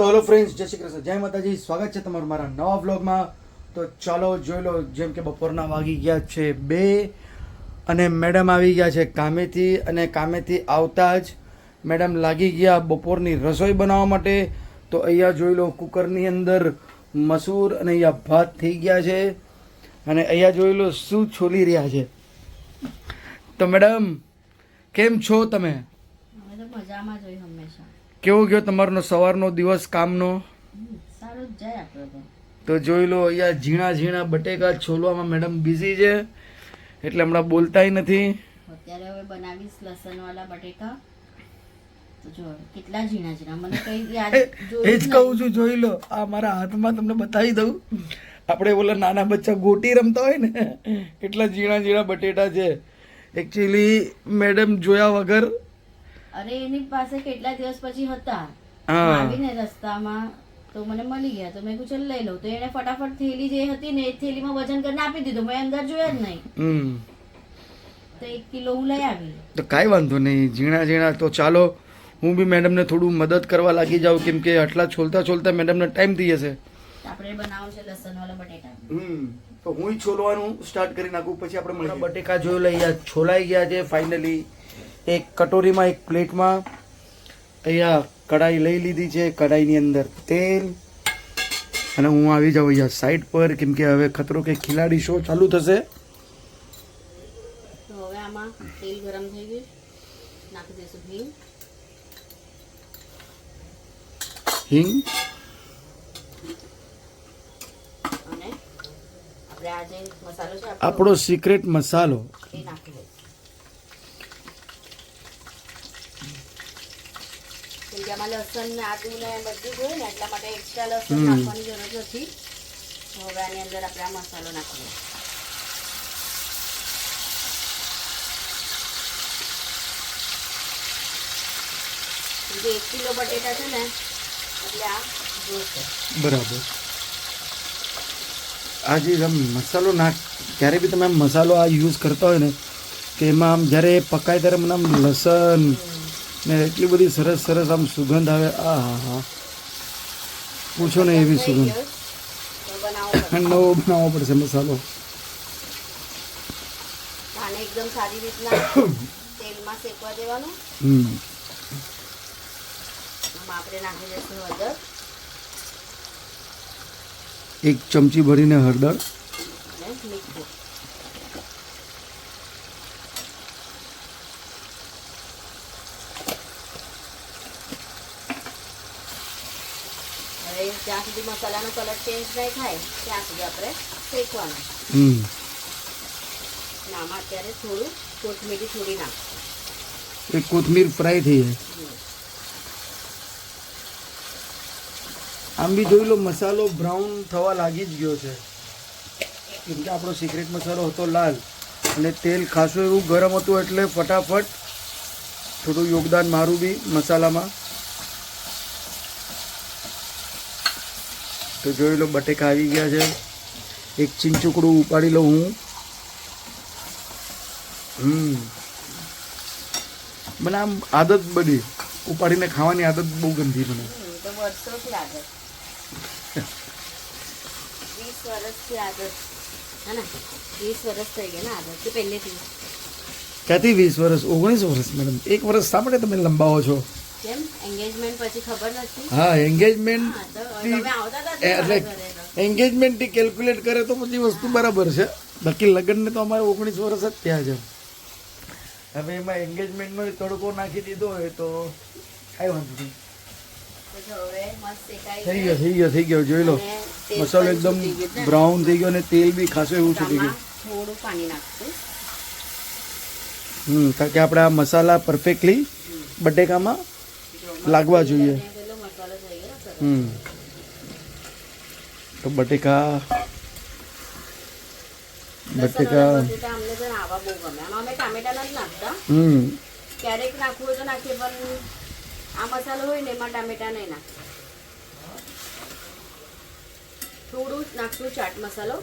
તો hello friends જય શ્રી કૃષ્ણ. જય માતાજી, સ્વાગત છે તમારું મારા નવા વ્લોગમાં તો ચાલો જોઈ લો, જેમ કે બપોરના વાગી ગયા છે બે અને મેડમ આવી ગયા છે કામેથી અને કામેથી આવતા જ મેડમ લાગી ગયા બપોરની રસોઈ બનાવવા માટે. તો અહીંયા જોઈ લો, કુકરની અંદર મસૂર અને અહીંયા ભાત થઈ ગયા છે. અને અહીંયા જોઈ લો, શું છોલી રહ્યા છે. તો મેડમ કેમ છો તમે? મજામાં જોઈ હંમેશા. કેવો ગયો તમારો સવારનો દિવસ કામનો? તો. જોઈ લો અહીંયા ઝીણા ઝીણા બટેકા છોલવામાં મેડમ બિઝી છે એટલે હમણાં બોલતાય નથી. અત્યારે હવે બનાવીશ લસણવાળા બટેકા. કેટલા ઝીણા ઝીણા. મને કઈ યાદ એ જ જ કહું છું જોઈ લો આ મારા હાથમાં તમને બતાવી દઉં. આપણે ઓલા નાના બચ્ચા ગોટી રમતા હોય ને એટલા ઝીણા ઝીણા બટેટા છે. એકચ્યુઅલી મેડમ જોયા વગર અરે એની પાસે કેટલા દિવસ પછી હતા? આવીને રસ્તામાં તો મને મળી ગયા તો મેં કીધું ચાલ લઈ લઉં. તો એને ફટાફટ થેલી જે હતી ને એ થેલીમાં વજન કરીને આપી દીધું. મેં અંદર જોયા જ નહીં. તો એક કિલો હું લઈ આવી. તો કાંઈ વાંધો નહીં. ઝીણા ઝીણા તો ચાલો. હું બી મેડમને થોડું મદદ કરવા લાગી જાઉં કેમ કે આટલા છોલતા છોલતા મેડમને ટાઈમ થઈ જશે. આપણે બનાવવું છે લસણવાળા બટેટા. હમ. તો હું છોલવાનું સ્ટાર્ટ કરી નાખું પછી આપણે બટેકા જોઈ લઈએ. છોલાઈ ગયા છે ફાઇનલી એક કટોરીમાં એક પ્લેટમાં અહીંયા કઢાઈ લઈ લીધી છે કઢાઈની અંદર તેલ. અને હું આવી જાઉં અહીંયા સાઈડ પર કેમ કે હવે ખતરો કે ખિલાડી શો ચાલુ થશે. હવે આમાં તેલ ગરમ થઈ ગયું. નાખી દઈશું ઘી હિંગ. આપણે સિક્રેટ મસાલો. એ નાખી દઈશું. કેમ કે આમાં લસણ ને આદુ ને બધું જોઈએ ને એટલા માટે એક્સ્ટ્રા લસણ નાખવાની જરૂર નથી. હવે આની અંદર આપણે આ મસાલો નાખી દઈશું એક કિલો બટેટા છે ને એટલે આ જોશે બરાબર. આ જે આમ મસાલો નાખ ક્યારે બી તમે મસાલો આ યુઝ કરતા હોય ને કે એમાં આમ જ્યારે પકાય ત્યારે મને આમ લસણ ને એટલી બધી સરસ સરસ આમ સુગંધ આવે. આ હા હા. પૂછો ને એવી સુગંધ. નવો બનાવવો પડશે મસાલો. એકદમ સારી રીતના તેલમાં શેકવા દેવાનું. હમ. આપણે નાખી દઈશું હળદર. એક ચમચી ભરીને હળદર. અને મીઠું. જ્યાં સુધી મસાલાનો કલર ચેન્જ નહીં થાય ત્યાં સુધી આપણે શેકવાનું. અને આમાં અત્યારે થોડું કોથમીરી થોડી નાખશું. એક કોથમીર ફ્રાય થઈ જાય. આમ બી જોઈ લો મસાલો બ્રાઉન થવા લાગી જ ગયો છે. કેમ કે આપણો સિક્રેટ મસાલો હતો લાલ. અને તેલ ખાસું એવું ગરમ હતું એટલે ફટાફટ થોડું યોગદાન મારું બી મસાલામાં. તો જોઈ લો બટેકા આવી ગયા છે. એક ચીંચુકડું ઉપાડી લઉં હું. હમ. મને આમ આદત બની ઉપાડીને ખાવાની આદત બહુ ગંદી મને. ક્યાંથી વીસ વર્ષ? ઓગણીસ વર્ષ મેડમ એક વર્ષ શા માટે તમે લંબાવો છો? કેમ? એન્ગેજમેન્ટ પછી ખબર નથી? હા એન્ગેજમેન્ટ એટલે મારા ઘરે એન્ગેજમેન્ટથી કેલ્ક્યુલેટ કરે તો બધી વસ્તુ બરાબર છે. બાકી લગ્નને તો અમારે ઓગણીસ વર્ષ જ થયા છે. હવે એમાં એન્ગેજમેન્ટનો તડકો નાખી દીધો હોય તો કાંઈ વાંધો નહીં. થઈ ગયો થઈ ગયો થઈ ગયો જોઈ લો. મસાલો એકદમ. બ્રાઉન થઈ ગયો અને તેલ બી ખાસું એવું છૂટી ગયું. થોડું પાણી નાખશું. હમ કારણ કે આપણે આ મસાલા પરફેક્ટલી બટેકામાં લાગવા જોઈએ. હમ. તો બટેકા બટેકા. હમ. ક્યારેક નાખવું હોય તો નાખીએ પણ આ મસાલો હોય ને એમાં ટામેટા નહીં નાખ થોડું જ નાખશું ચાટ મસાલો.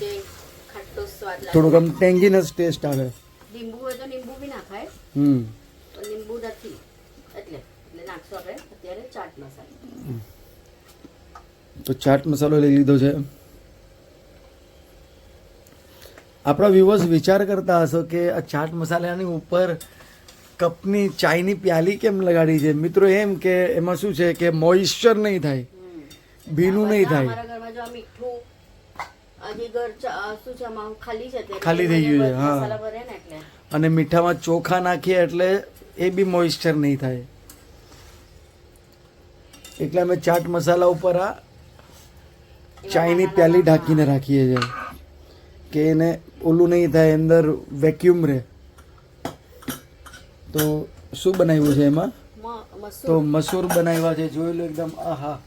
જે ખાટો સ્વાદ લાગે. થોડુંક આમ ટેંગીનસ ટેસ્ટ આવે. લીંબુ હોય તો લીંબુ બી નાખાય હમ પણ લીંબુ નથી એટલે એટલે નાખશું આપણે? અત્યારે ચાટ મસાલો. તો ચાટ મસાલો લઈ લીધો છે. આપણા વ્યુઅર્સ વિચાર કરતા હશો કે આ ચાટ મસાલાની ઉપર કપની ચાયની પ્યાલી કેમ લગાડી છે? મિત્રો એમ કે એમાં શું છે કે મોઇશ્ચર નહીં થાય. ભીનું નહીં થાય. ખાલી થઈ ગયું છે, હા. અને મીઠામાં ચોખા નાખીએ એટલે એ બી મોઇશ્ચર નહીં થાય. એટલે અમે ચાટ મસાલા ઉપર આ ચાયની પ્યાલી ઢાંકીને રાખીએ છીએ. કે એને ઓલું નહીં થાય અંદર વેક્યુમ રહે. તો શું બનાવ્યું છે એમાં? તો મસૂર બનાવ્યા છે જોઈ લો એકદમ આહા.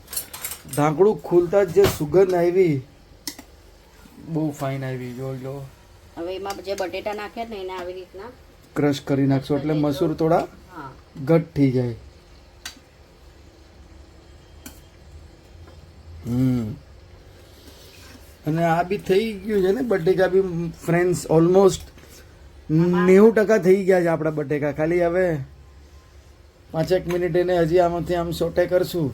ઢાંકણું ખુલતા જ જે સુગંધ આવી બહુ ફાઇન આવી જોઈ લો. હવે એમાં જે બટેટા નાખ્યા ને એને આવી રીતના ક્રશ કરી નાખશો એટલે મસૂર થોડા ઘટ થઈ જાય. અને આ બી થઈ ગયું છે ને બટેકા બી ફ્રેન્ડ્સ ઓલમોસ્ટ નેવું ટકા થઈ ગયા છે આપણા બટેકા. ખાલી હવે પાંચેક મિનિટ એને હજી આમાંથી આમ સોટે કરશું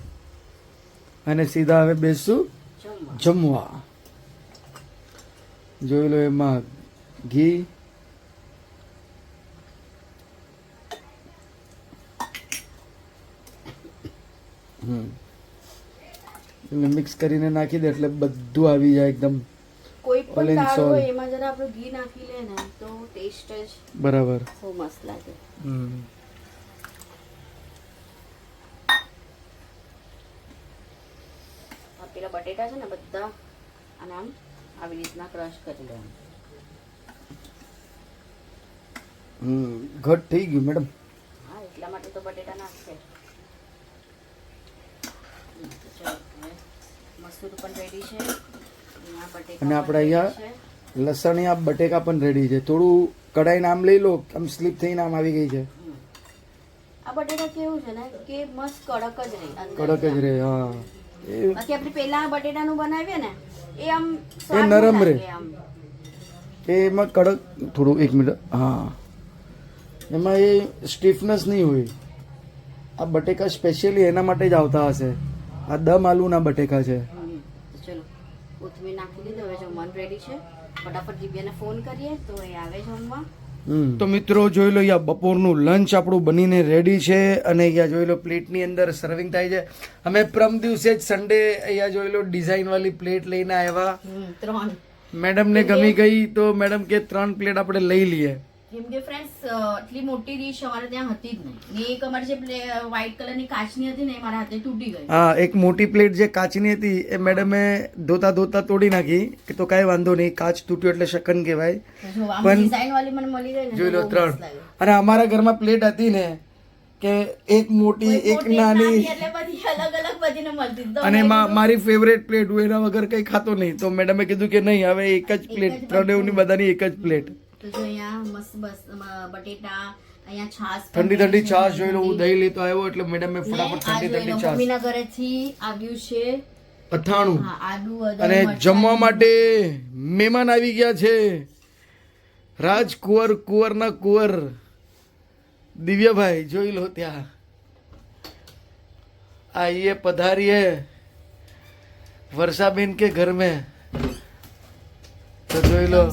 અને સીધા હવે બેસશું જમવા. જમવા. જોઈ લો એમાં ઘી. હમ. એટલે મિક્સ કરીને નાખી દે એટલે બધું આવી જાય એકદમ કોઈ પણ દાળ હોય એમાં જરા આપણે ઘી નાખી લે ને તો ટેસ્ટ જ બરાબર. બહુ મસ્ત લાગે. હમ. પેલા બટેટા છે ને બધા અને આમ આવી રીતના ક્રશ કરી લેવાનું હમ ઘટ થઈ ગયું મેડમ. હા એટલા માટે તો બટેટા નાખશે હમ, તો ચલો, હવે મસૂર પણ રેડી છે. અને આપણે અહીંયા. લસણિયા બટેકા પણ રેડી છે. થોડું કઢાઈ નામ લઈ લો આમ સ્લીપ થઈને આમ આવી ગઈ છે. આ બટેટા કેવું છે ને કે મસ્ત કડક જ રહે કડક જ રહે હા. બાકી આપણે પેલા બટેટાનું બનાવીએ ને એ આમ એ નરમ રહે. એ એમાં કડક થોડું એક મિનિટ હા. એમાં એ સ્ટીફનેસ નહીં હોય. આ બટેકા સ્પેશિયલી એના માટે જ આવતા હશે. આ દમ આલુના બટેકા છે. તો ચલો કોથમીર નાખી દીધું હવે જમવાનું રેડી છે. ફટાફટ દિવ્યાને ફોન કરીએ તો એ આવે જમવા. તો મિત્રો જોઈ લો અહીંયા બપોરનું લંચ આપણું બનીને રેડી છે અને અહીંયા જોઈ લો પ્લેટની અંદર સર્વિંગ થાય છે. અમે પ્રમ દિવસે જ સન્ડે અહીંયા જોઈ લો ડિઝાઇન વાળી પ્લેટ લઈને આવ્યા. ત્રણ. મેડમને ગમી ગઈ તો મેડમ કે ત્રણ પ્લેટ આપણે લઈ લઈએ. કેમ કે ફ્રેન્ડ્સ એટલી મોટી ડીશ અમારે ત્યાં હતી જ નહીં. ને એક અમારી જે વ્હાઈટ કલરની કાચની હતી ને એ મારા હાથે તૂટી ગઈ. હા એક મોટી પ્લેટ જે કાચની હતી એ મેડમે ધોતા ધોતા તોડી નાખી કે તો કાંઈ વાંધો નહીં કાચ તૂટ્યો એટલે શકન કહેવાય. પણ- ડિઝાઇન વાળી મને મળી ગઈ જોઈ લો ત્રણ. અને અમારા ઘરમાં પ્લેટ હતી ને કે એક મોટી એક નાની અને મારી ફેવરેટ પ્લેટ હું એના વગર કંઈ ખાતો નહીં. તો મેડમે કીધું કે નહીં હવે એક જ પ્લેટ. ત્રણેવની બધાની એક જ પ્લેટ તો જો અહીંયા મસ્ત બસ બટેટા અહીંયા છાસ ઠંડી ઠંડી છાશ જોઈ લો હું દહીં લેતો આવ્યો એટલે મેડમ મેં ફટાફટ ઠંડી ઠંડી છાસ મમ્મીના ઘરેથી આવ્યું છે અથાણું. આદુ અને જમવા માટે મહેમાન આવી ગયા છે. રાજ કુંવર કુંવરના કુંવર. દિવ્યભાઈ જોઈ લો ત્યાં. આઈએ પધારીએ. વર્ષાબેન કે ઘર મેં તો જોઈ લો.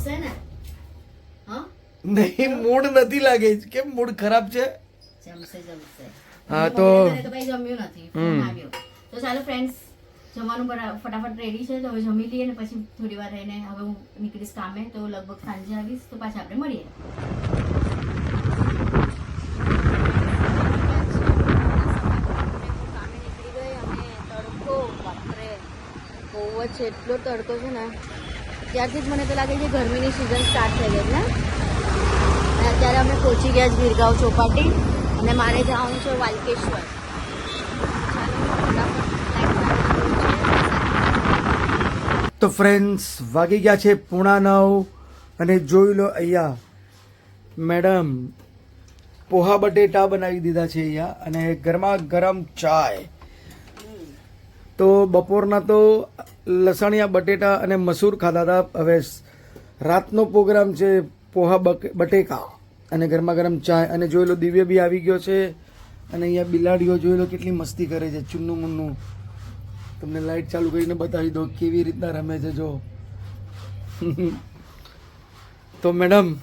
નહીં મૂડ નથી લાગે. કેમ મૂડ ખરાબ છે? જમશે જમશે. હા, તો- ઘરે જમ્યું નથી. ફોન આવ્યો. તો ચાલો ફ્રેન્ડ્સ જમવાનું ફટાફટ રેડી છે. તો હવે જમી લઈએ ને પછી થોડી વાર રહીને હવે હું નીકળીશ કામે. તો લગભગ સાંજે આવીશ. તો પાછા આપણે મળીએ. બહુ જ એટલો તડકો છે ને. ત્યારથી જ મને તો લાગે છે ગરમીની સિઝન સ્ટાર્ટ થઈ ગઈ ને અને અત્યારે અમે પહોંચી ગયા છે ગીરગાંવ ચોપાટી અને મારે જવાનું છે વાલકેશ્વર. તો ફ્રેન્ડ્સ વાગી ગયા છે પૂણા નવ અને જોઈ લો અહીંયા મેડમ પોહા બટેટા બનાવી દીધા છે અહીંયા અને ગરમા ગરમ ચાય. તો બપોરના તો લસણિયા બટેટા અને મસૂર ખાધા હતા. હવે રાતનો પ્રોગ્રામ છે પોહા બટેકા અને ગરમા ગરમ ચાય અને જોઈ લો દિવ્ય બી આવી ગયો છે અને અહીંયા બિલાડીઓ જોઈ લો કેટલી મસ્તી કરે છે ચુન્નું મુન્નું. તમને લાઈટ ચાલુ કરીને બતાવી દો કેવી રીતના રમે છે જો. તો મેડમ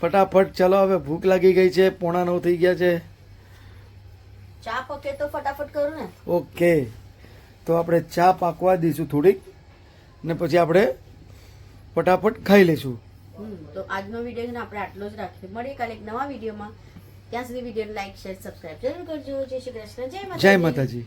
ફટાફટ ચાલો હવે ભૂખ લાગી ગઈ છે પોણા નવ થઈ ગયા છે. ચા પકે તો ફટાફટ કરું ને? ઓકે. તો આપણે ચા પાકવા દઈશું થોડીક. ને પછી આપણે ફટાફટ ખાઈ લઈશું તો આજનો વીડિયો આપણે આટલો જ રાખીએ મળીએ કાલે એક નવા વિડીયોમાં. ત્યાં સુધી વીડિયો લાઈક શેર સબસ્ક્રાઈબ જરૂર કરજો. જય શ્રી કૃષ્ણ. જય માતાજી. જય માતાજી.